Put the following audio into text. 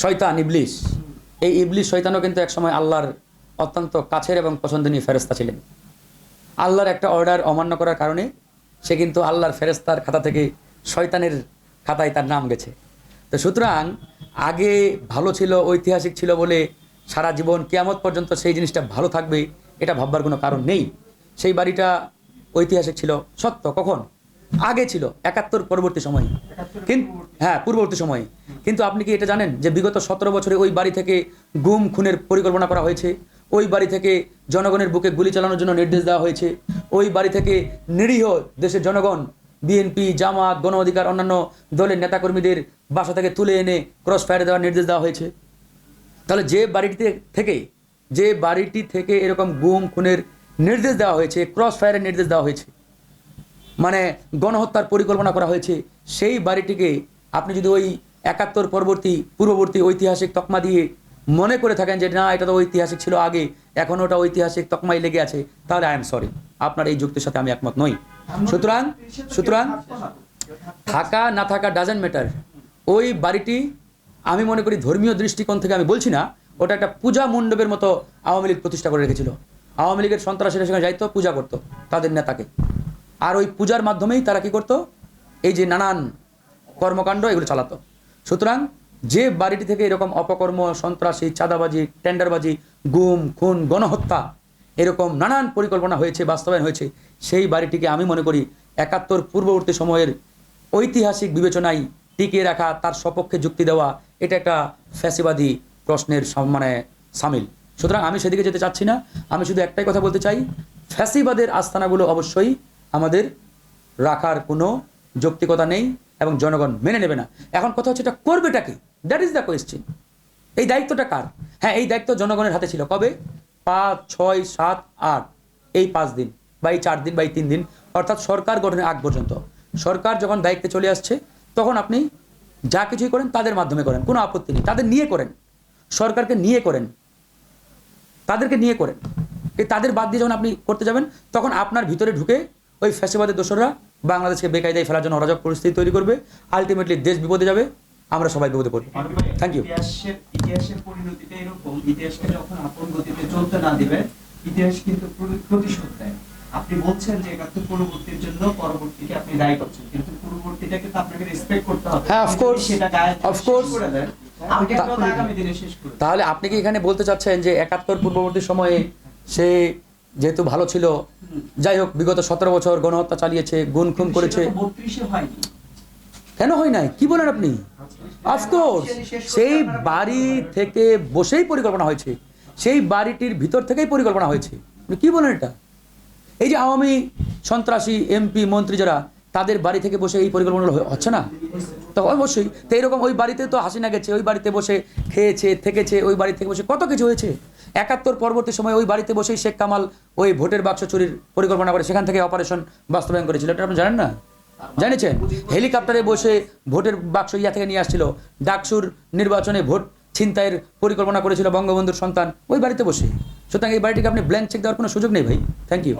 শয়তান ইবলিশ এই ইবলিশ শয়তানও কিন্তু একসময় আল্লাহর অত্যন্ত কাছের এবং পছন্দনীয় ফেরেস্তা ছিলেন। আল্লাহর একটা অর্ডার অমান্য করার কারণে সে কিন্তু আল্লাহর ফেরেস্তার খাতা থেকে শয়তানের খাতায় তার নাম গেছে। তো সুতরাং আগে ভালো ছিল, ঐতিহাসিক ছিল বলে সারা জীবন কিয়ামত পর্যন্ত সেই জিনিসটা ভালো থাকবে, এটা ভাববার কোনো কারণ নেই। সেই বাড়িটা ঐতিহাসিক ছিল, সত্য, কখন? আগে ছিল একাত্তর পরবর্তী সময়ে। কিন্তু হ্যাঁ পূর্ববর্তী সময়ে। কিন্তু আপনি কি এটা জানেন যে বিগত সতেরো বছরে ওই বাড়ি থেকে গুম খুনের পরিকল্পনা করা হয়েছে? ওই বাড়ি থেকে জনগণের বুকে গুলি চালানোর জন্য নির্দেশ দেওয়া হয়েছে। ওই বাড়ি থেকে নিরীহ দেশের জনগণ বিএনপি জামাত গণ অধিকার অন্যান্য দলের নেতাকর্মীদের বাসা থেকে তুলে এনে ক্রস ফায়ারে দেওয়ার নির্দেশ দেওয়া হয়েছে। তাহলে যে বাড়িটিতে থেকে যে বাড়িটি থেকে এরকম গুম খুনের নির্দেশ দেওয়া হয়েছে ক্রস ফায়ারের নির্দেশ দেওয়া হয়েছে মানে গণহত্যার পরিকল্পনা করা হয়েছে, সেই বাড়িটিকে আপনি যদি ওই একাত্তর পরবর্তী, পূর্ববর্তী ঐতিহাসিক তকমা দিয়ে মনে করে থাকেন যে, না, এটা তো ঐতিহাসিক ছিল আগে, এখন ওটা ঐতিহাসিক তকমাই লেগে আছে, তাহলে আই এম সরি আপনার এই যুক্তির সাথে আমি একমত নই। সুতরাং সুতরাং, থাকা না থাকা ডাজেন্ট ম্যাটার ওই বাড়িটি আমি মনে করি ধর্মীয় দৃষ্টিকোণ থেকে আমি বলছি না, ওটা একটা পূজা মণ্ডপের মতো আওয়ামী লীগ প্রতিষ্ঠা করে রেখেছিল। আওয়ামী লীগের সন্ত্রাসীরা সেখানে যাইতো, পূজা করতো, তাদের নেতাকে। আর ওই পূজার মাধ্যমেই তারা কি করতো? এই যে নানান কর্মকাণ্ড এগুলো চালাতো। সুতরাং যে বাড়িটি থেকে এরকম অপকর্ম, সন্ত্রাসী, চাঁদাবাজি, টেন্ডারবাজি, গুম, খুন, গণহত্যা এরকম নানান পরিকল্পনা হয়েছে, বাস্তবায়ন হয়েছে, সেই বাড়িটিকে আমি মনে করি একাত্তর পূর্ববর্তী সময়ের ঐতিহাসিক বিবেচনায় টিকিয়ে রাখা, তার সপক্ষে যুক্তি দেওয়া, এটা একটা ফ্যাসিবাদী প্রশ্নের মানে সামিল। সুতরাং আমি সেদিকে যেতে চাচ্ছি না। আমি শুধু একটাই কথা বলতে চাই, ফ্যাসিবাদের আস্তানাগুলো অবশ্যই আমাদের রাখার কোনো যৌক্তিকতা নেই এবং জনগণ মেনে নেবে না। এখন কথা হচ্ছে এটা করবেটা কি? দ্যাট ইজ দ্য কোয়েশ্চেন এই দায়িত্বটা কার? হ্যাঁ এই দায়িত্ব জনগণের হাতে ছিল। কবে? পাঁচ, ছয়, সাত, আট। এই পাঁচ দিন বা এই চার দিন বা এই তিন দিন। অর্থাৎ সরকার গঠনের আগ পর্যন্ত। সরকার যখন দায়িত্বে চলে আসছে, তখন আপনি যা কিছুই করেন তাদের মাধ্যমে করেন। কোনো আপত্তি নেই। তাদের নিয়ে করেন। সরকারকে নিয়ে করেন। তাদেরকে নিয়ে করেন। এই তাদের বাদ দিয়ে যখন আপনি করতে যাবেন, তখন আপনার ভিতরে ঢুকে ওই ফ্যাসিবাদের দোসররা বাংলাদেশকে বেকায়দায় ফেলার জন্য অরাজক পরিস্থিতি তৈরি করবে। আলটিমেটলি দেশ বিপদে যাবে আমরা সবাই বিপদে পড়ব। থ্যাংক ইউ ইতিহাসের ইতিহাসের পরিণতিটা এরকম ইতিহাসকে যখন আপন গতিতে চলতে না দিবে ইতিহাস কিন্তু প্রতিশোধ দেয় আপনি বলছেন যে একাত্তর পূর্ববর্তীর জন্য পরবর্তীকে আপনি দায়ী করছেন কিন্তু পূর্ববর্তীটাকে তো আপনাকে রেসপেক্ট করতে হবে। হ্যাঁ, of আপনি যদি course, সেটা গায়ে of শেষ course. করে দেন আপনি তো আগামী দিনে শেষ করে দেন। তাহলে আপনি কি এখানে বলতে চাচ্ছেন যে একাত্তর পূর্ববর্তী সময়ে সে যেহেতু ভালো ছিল যাই হোক বিগত সতেরো বছর গণহত্যা চালিয়েছে গুণ খুন করেছে। সেটা তো 32 এ হয়নি। কেন হয় নাই? কি বলেন আপনি? অফকোর্স সেই বাড়ি থেকে বসেই পরিকল্পনা হয়েছে। সেই বাড়িটির ভিতর থেকেই পরিকল্পনা হয়েছে। কি বলেন এটা? এই যে আওয়ামী সন্ত্রাসী এমপি মন্ত্রী যারা তাদের বাড়ি থেকে বসে এই পরিকল্পনাগুলো হ- হচ্ছে না? তো অবশ্যই। তো এরকম ওই বাড়িতে তো হাসিনা গেছে, ওই বাড়িতে বসে খেয়েছে, থেকেছে, ওই বাড়ি থেকে বসে কত কিছু হয়েছে? একাত্তর পরবর্তী সময় ওই বাড়িতে বসেই শেখ কামাল ওই ভোটের বাক্স চুরির পরিকল্পনা করে সেখান থেকে অপারেশন বাস্তবায়ন করেছিল। এটা আপনি জানেন না? জানেছেন হেলিকপ্টারে বসে ভোটের বাক্স ইয়া থেকে নিয়ে আসছিল। ডাকসুর নির্বাচনে ভোট ছিনতাইয়ের পরিকল্পনা করেছিল বঙ্গবন্ধুর সন্তান। ওই বাড়িতে বসে। সুতরাং এই বাড়িটিকে আপনি ব্ল্যাঙ্ক চেক দেওয়ার কোনো সুযোগ নেই ভাই। Thank you